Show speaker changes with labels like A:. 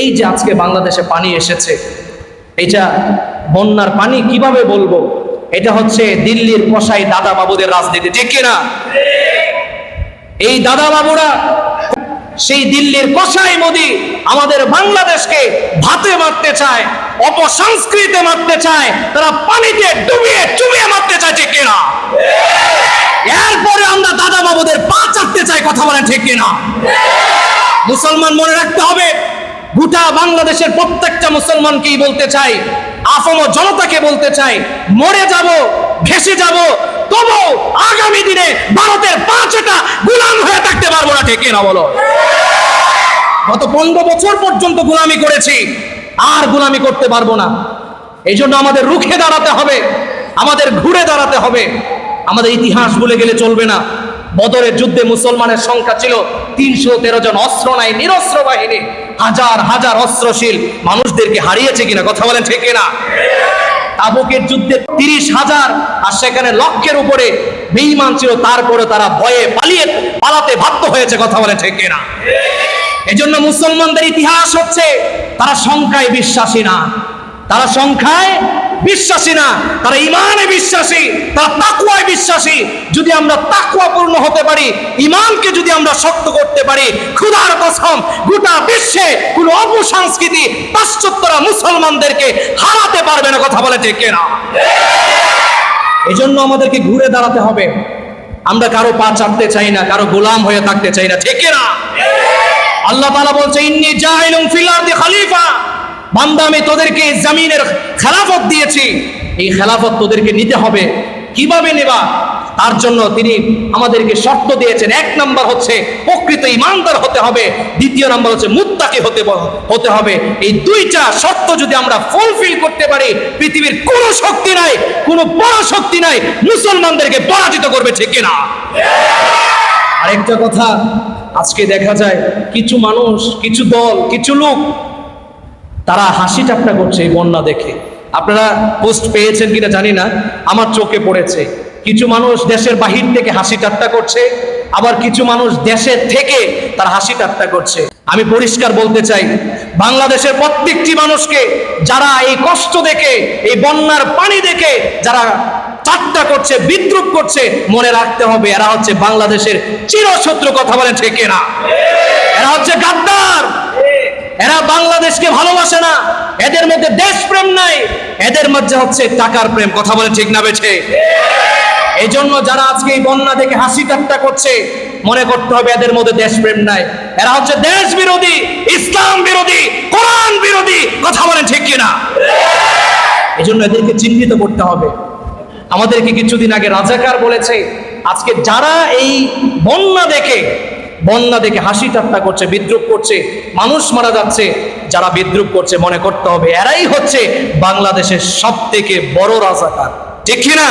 A: এই যে আজকে বাংলাদেশে পানি এসেছে, এটা বন্যার পানি কীভাবে বলব? এটা হচ্ছে দিল্লির কসাই দাদা বাবুদের রাজনীতি, ঠিক কিনা? এই দাদা বাবুরা সেই দিল্লির কসাই মোদি আমাদের বাংলাদেশকে ভাতে মারতে চায়, অপসংস্কৃতে মারতে চায়, তারা পানিতে ডুবিয়ে চুবিয়ে মারতে চায়, ঠিক কিনা? এরপরে আমরা দাদা বাবুদের পা চাটতে চাই, কথা বলেন ঠিক কিনা? মুসলমান মনে রাখতে হবে গোটা বাংলাদেশের প্রত্যেকটা মুসলমানকেই বলতে চাই, আফম জনতাকে বলতে চাই, মরে যাব, ভেসে যাব, তবু আগামী দিনে ভারতের পাঁচটা গুলাম হয়ে থাকতে পারব না, ঠিক না বলো? গত পনেরো বছর পর্যন্ত গোলামি করেছি, আর গোলামি করতে পারব না। এই জন্য আমাদের রুখে দাঁড়াতে হবে, আমাদের ঘুরে দাঁড়াতে হবে, আমাদের ইতিহাস ভুলে গেলে চলবে না। বদরের যুদ্ধে মুসলমানের সংখ্যা ছিল তিনশো তেরো জন। অস্ত্র নাই, নিরস্ত্র বাহিনী। হাজার হাজার অস্ত্রশীল মানুষদেরকে হারিয়েছে কিনা, কথা বলেন ঠিক কিনা? তাবুকের যুদ্ধে তিরিশ হাজার, আর সেখানে লক্ষের উপরে বেঈমান ছিল, তারপরে তারা ভয়ে পালিয়ে, পালাতে বাধ্য হয়েছে, কথা বলে ঠিক কিনা? এজন্য মুসলমানদের ইতিহাস হচ্ছে, তারা সংখ্যায় বিশ্বাসী না। তারা সংখ্যায় বিশ্বাসী না, তারা ইমানে বিশ্বাসী, তারা তাকুয়ায় বিশ্বাসী যদি আমরা তাকুয়াপূর্ণ হতে পারি ইমানকে যদি আমরা শক্ত করতে পারি ক্ষুধার কসম, গোটা বিশ্বে কোনো অপসংস্কৃতি পাশ্চাত্যরা মুসলমানদেরকে হারাতে পারবে না, কথা বলে ঠিক না এই জন্য আমাদেরকে ঘুরে দাঁড়াতে হবে। আমরা কারও পা চাপতে চাই না, কারও গোলাম হয়ে থাকতে চাই না, ঠিক না আল্লাহ তাআলা বলছে, ইন্নি জাইলুম ফিল আরদি খলিফা। বান্দা, আমি তোদেরকে জমিনের খেলাফত দিয়েছি। এই খেলাফত তোদেরকে নিতে হবে। কীভাবে নেবা? তার জন্য তিনি আমাদেরকে শর্ত দিয়েছেন। এক নাম্বার হচ্ছে, প্রকৃত ইমানদার হতে হবে। দ্বিতীয় নাম্বার হচ্ছে, মুত্তাকি হতে হতে হবে। এই দুইটা শর্ত যদি আমরা ফুলফিল করতে পারি, পৃথিবীর কোনো শক্তি নাই, কোনো বড় শক্তি নাই, মুসলমানদেরকে পরাজিত করবে, ঠিক কিনা? আরেকটা কথা, আজকে দেখা যায়, কিছু মানুষ, কিছু দল, কিছু লোক, তারা হাসি ঠাট্টা করছে এই বন্যা দেখে। আপনারা পোস্ট পেয়েছেন কিনা জানি না, আমার চোখে পড়েছে। কিছু মানুষ দেশের বাহির থেকে হাসি ঠাট্টা করছে, আবার কিছু মানুষ দেশের থেকে তার হাসি ঠাট্টা করছে। আমি পরিষ্কার বলতে চাই, বাংলাদেশের প্রত্যেকটি মানুষকে যারা এই কষ্ট দেখে, এই বন্যার পানি দেখে, যারা ঠাট্টা করছে, বিদ্রুপ করছে, মনে রাখতে হবে, এরা হচ্ছে বাংলাদেশের চিরশত্রু, কথা বলে ঠিক না। এরা হচ্ছে গাদ্দার। এরা বাংলাদেশকে ভালোবাসে না। এদের মধ্যে দেশপ্রেম নাই। এদের মধ্যে হচ্ছে টাকার প্রেম। কথা বলে ঠিক না বেছে এই জন্য যারা আজকে এই বন্যা দেখে হাসি ঠাট্টা করছে, মনে করতে হবে এদের মধ্যে দেশপ্রেম নাই। এরা হচ্ছে দেশ বিরোধী, ইসলাম বিরোধী, কোরআন বিরোধী। কথা বলেন ঠিক কিনা? এই জন্য এদেরকে চিহ্নিত করতে হবে। আমাদেরকে কিছুদিন আগে রাজাকার বলেছে, আজকে যারা এই বন্যা দেখে বন্যা দেখে হাসি ঠাট্টা করছে, বিদ্রুপ করছে, মানুষ মারা যাচ্ছে, যারা বিদ্রুপ করছে মনে করতে হবে, এরাই হচ্ছে বাংলাদেশের সব থেকে বড় রাজাকার। ঠিক কিনা?